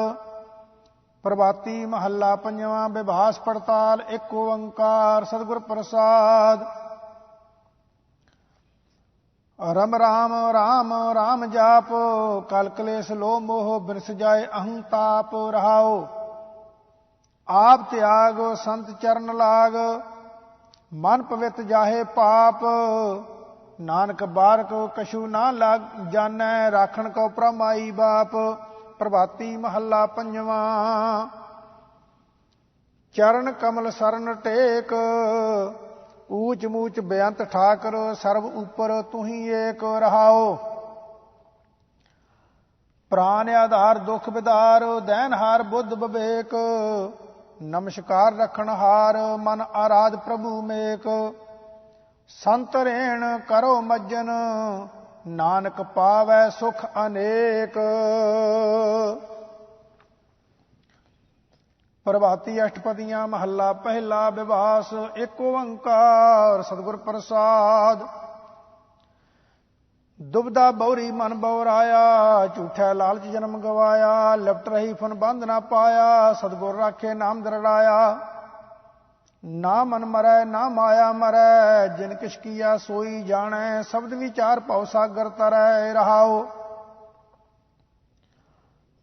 ਪ੍ਰਭਾਤੀ ਮਹੱਲਾ ਪੰਜਵਾਂ ਵਿਭਾਸ ਪੜਤਾਲ ਇੱਕ ਓੰਕਾਰ ਸਤਿਗੁਰ ਪ੍ਰਸਾਦ ਰਮ ਰਾਮ ਰਾਮ ਰਾਮ ਜਾਪ ਕਲ ਕਲੇਸ਼ ਲੋ ਮੋਹ ਬਿਰਸ ਜਾਏ ਅਹੰਤਾਪ ਰਹਾਓ ਆਪ ਤਿਆਗ ਸੰਤ ਚਰਨ ਲਾਗ ਮਨ ਪਵਿੱਤ ਜਾਹੇ ਪਾਪ, ਨਾਨਕ ਬਾਰਕ ਕਛੂ ਨਾ ਲਾਗ ਜਾਣੈ, ਰਾਖਣ ਕੋ ਪ੍ਰਮਾਈ ਬਾਪ, ਪ੍ਰਭਾਤੀ ਮਹੱਲਾ ਪੰਜਵਾਂ। ਚਰਨ ਕਮਲ ਸਰਨ ਟੇਕ, ਊਚ ਮੂਚ ਬੇਅੰਤ ਠਾਕਰ, ਸਰਬ ਉਪਰ ਤੁਹੀ ਏਕ ਰਹਾਓ ਪ੍ਰਾਨ ਆਧਾਰ ਦੁਖ ਵਿਦਾਰ ਦੈਨ ਹਾਰ ਬੁੱਧ ਵਿਵੇਕ ਨਮਸਕਾਰ ਰਖਣ ਹਾਰ ਮਨ ਆਰਾਧ ਪ੍ਰਭੂ ਮੇਕ। ਸੰਤ ਰੇਣ ਕਰੋ ਮੱਜਨ, ਨਾਨਕ ਪਾਵੈ ਸੁਖ ਅਨੇਕ। ਪ੍ਰਭਾਤੀ ਅਸ਼ਟਪਦੀਆਂ ਮਹੱਲਾ ਪਹਿਲਾ ਵਿਵਾਸ, ਏਕ ਓੰਕਾਰ, ਸਤਿਗੁਰ ਪ੍ਰਸਾਦ। ਦੁਬਦਾ ਬੌਰੀ ਮਨ ਬੌਰਾਇਆ, ਝੂਠਾ ਲਾਲਚ ਜਨਮ ਗਵਾਇਆ, ਲਿਪਟ ਰਹੀ ਫਨ ਬੰਦ ਨਾ ਪਾਇਆ, ਸਤਗੁਰ ਰਾਖੇ ਨਾਮ ਦਰੜਾਇਆ। ਨਾ ਮਨ ਮਰੈ, ਨਾ ਮਾਇਆ ਮਰੈ, ਜਿਨ ਕਿਛ ਕੀਆ ਸੋਈ ਜਾਣੈ, ਸ਼ਬਦ ਵਿਚਾਰ ਭਉ ਸਾਗਰ ਤਰੈ ਰਹਾਓ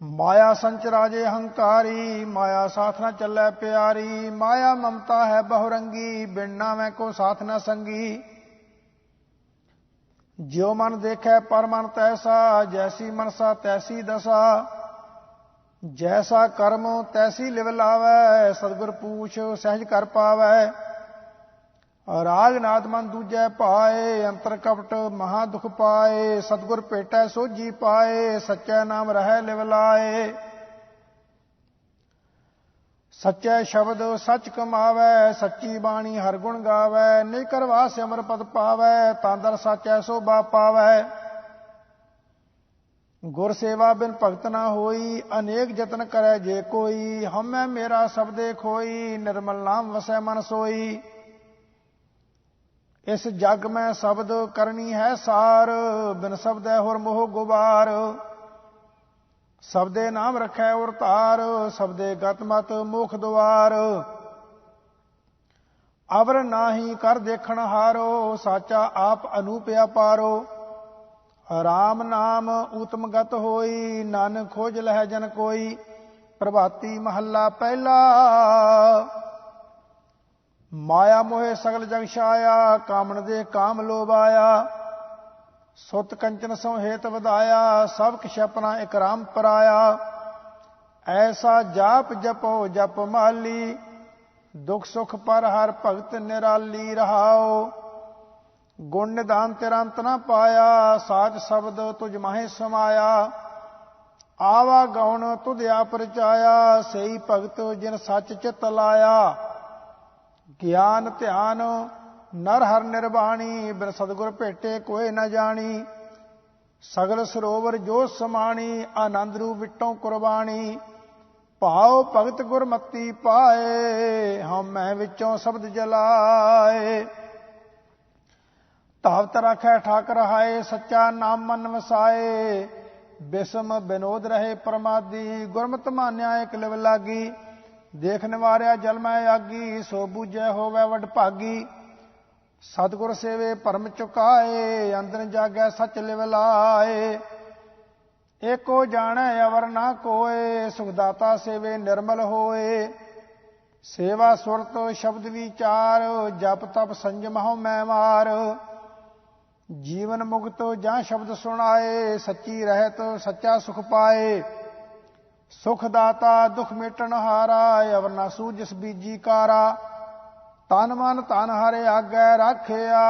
ਮਾਇਆ ਸੰਚਰਾਜੇ ਹੰਕਾਰੀ, ਮਾਇਆ ਸਾਥ ਨਾ ਚੱਲੈ ਪਿਆਰੀ, ਮਾਇਆ ਮਮਤਾ ਹੈ ਬਹੁਰੰਗੀ, ਬਿਨ ਨਾਵੇਂ ਕੋ ਸਾਥ ਨਾ ਸੰਗੀ। ਜਿਉ ਮਨ ਦੇਖੈ ਪਰ ਮਨ ਤੈਸਾ, ਜੈਸੀ ਮਨਸਾ ਤੈਸੀ ਦਸਾ। ਜੈਸਾ ਕਰਮ ਤੈਸੀ ਲਿਵ ਲਾਵੈ, ਸਤਿਗੁਰ ਪੂਛ ਸਹਿਜ ਕਰ ਪਾਵੈ। ਰਾਗ ਨਾਦ ਮਨ ਦੂਜੈ ਪਾਏ, ਅੰਤਰ ਕਪਟ ਮਹਾ ਦੁਖ ਪਾਏ, ਸਤਿਗੁਰ ਭੇਟੈ ਸੋਜੀ ਪਾਏ, ਸੱਚਾ ਨਾਮ ਰਹਿ ਲਿਵ ਲਾਏ। ਸੱਚੇ ਸ਼ਬਦ ਸੱਚ ਕਮਾਵੇ, ਸੱਚੀ ਬਾਣੀ ਹਰ ਗੁਣ ਗਾਵੇ, ਨਹੀਂ ਕਰਵਾ ਸਿਮਰ ਪਦ ਪਾਵੇ ਤਾਂਦਰ ਸੱਚੈ ਸੋਭਾ ਪਾਵੇ। ਗੁਰ ਸੇਵਾ ਬਿਨ ਭਗਤ ਨਾ ਹੋਈ, ਅਨੇਕ ਯਤਨ ਕਰੈ ਜੇ ਕੋਈ, ਹਮੈ ਮੇਰਾ ਸਬਦੇ ਖੋਈ, ਨਿਰਮਲ ਨਾਮ ਵਸੈ ਮਨ ਸੋਈ। ਇਸ ਜਗ ਮੈਂ ਸ਼ਬਦ ਕਰਨੀ ਹੈ ਸਾਰ, ਬਿਨ ਸ਼ਬਦੈ ਹੋਰ ਮੋਹ ਗੁਬਾਰ। ਸਬਦੇ ਨਾਮ ਰੱਖੈ ਔਰ ਧਾਰ ਸਬਦੇ ਗਤ ਮਤ ਮੁਖ ਦੁਆਰ। ਅਵਰ ਨਾਹੀ ਕਰ ਦੇਖਣ ਹਾਰੋ, ਸਾਚਾ ਆਪ ਅਨੂਪਿਆ ਪਾਰੋ। ਰਾਮ ਨਾਮ ਉਤਮ ਗਤ ਹੋਈ ਨਨ ਖੋਜ ਲਹਿ ਜਨ ਕੋਈ, ਪ੍ਰਭਾਤੀ ਮਹੱਲਾ ਪਹਿਲਾ। ਮਾਇਆ ਮੋਹਿ ਸਗਲ ਜਗ ਛਾਇਆ, ਕਾਮਣ ਦੇ ਕਾਮ ਲੋਭਾਇਆ। ਸੁਤ ਕੰਚਨ ਸੋ ਵਧਾਇਆ, ਸਭ ਕਿਛ ਆਪਣਾ ਇਕਰਾਮ ਪਰਾਇਆ। ਐਸਾ ਜਾਪ ਜਪੋ, ਜਪ ਮਾਲੀ, ਦੁਖ ਸੁਖ ਪਰ ਹਰ ਭਗਤ ਨਿਰਾਲੀ ਰਹਾਓ। ਗੁਣ ਨਿਦਾਨ ਤੇਰਾ ਅੰਤ ਨਾ ਪਾਇਆ, ਸਾਚ ਸ਼ਬਦ ਤੁਝ ਮਾਹੇ ਸਮਾਇਆ। ਆਵਾ ਗਉਣ ਤੁਧ ਆਪ ਰਚਾਇਆ, ਸਹੀ ਭਗਤ ਜਿਨ ਸੱਚ ਚਿਤ ਲਾਇਆ। ਗਿਆਨ ਧਿਆਨ ਨਰ ਹਰ ਨਿਰਵਾਣੀ, ਬਿਨ ਸਤਗੁਰ ਭੇਟੇ ਕੋਏ ਨਾ ਜਾਣੀ। ਸਗਲ ਸਰੋਵਰ ਜੋ ਸਮਾਣੀ, ਆਨੰਦ ਰੂਪ ਵਿਟੋਂ ਕੁਰਬਾਨੀ ਭਾਉ ਭਗਤ ਗੁਰਮਤੀ ਪਾਏ ਹਮ ਮੈਂ ਵਿੱਚੋਂ ਸ਼ਬਦ ਜਲਾਏ। ਧਾਵਤ ਰਖੈ ਠਾਕ ਰਹਾਏ ਸੱਚਾ ਨਾਮ ਮਨ ਵਸਾਏ। ਬਿਸਮ ਬਿਨੋਦ ਰਹੇ ਪਰਮਾਦੀ, ਗੁਰਮਤ ਮਾਨਿਆ ਇਕ ਲਿਵ ਲਾਗੀ। ਦੇਖਨ ਵਾਰਿਆ ਜਲ ਮੈਂ ਆਗੀ, ਸੋ ਬੂਝੈ ਹੋਵੇ ਵਡ ਭਾਗੀ ਸਤਗੁਰ ਸੇਵੇ ਪਰਮ ਚੁਕਾਏ, ਅੰਦਰ ਜਾਗੈ ਸਚ ਲਿਵ ਲਾਏ। ਏਕੋ ਜਾਣੈ, ਅਵਰ ਨਾ ਕੋਏ, ਸੁਖਦਾਤਾ ਸੇਵੇ ਨਿਰਮਲ ਹੋਏ। ਸੇਵਾ ਸੁਰਤ ਸ਼ਬਦ ਵਿਚਾਰ, ਜਪ ਤਪ ਸੰਜਮ ਹਉ ਮੈਂ ਮਾਰ। ਜੀਵਨ ਮੁਕਤ ਜਾਂ ਸ਼ਬਦ ਸੁਣਾਏ, ਸੱਚੀ ਰਹਿਤ ਸੱਚਾ ਸੁਖ ਪਾਏ। ਸੁਖ ਦਾਤਾ ਦੁਖ ਮਿਟਣ ਹਾਰਾ, ਅਵਰ ਨਾ ਸੂਜਸ ਬੀਜੀ ਕਾਰਾ। ਤਨ ਮਨ ਤਨ ਹਰੇ ਆਗੈ ਰਾਖਿਆ।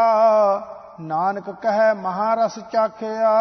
ਨਾਨਕ ਕਹੈ ਮਹਾਰਸ ਚਾਖਿਆ।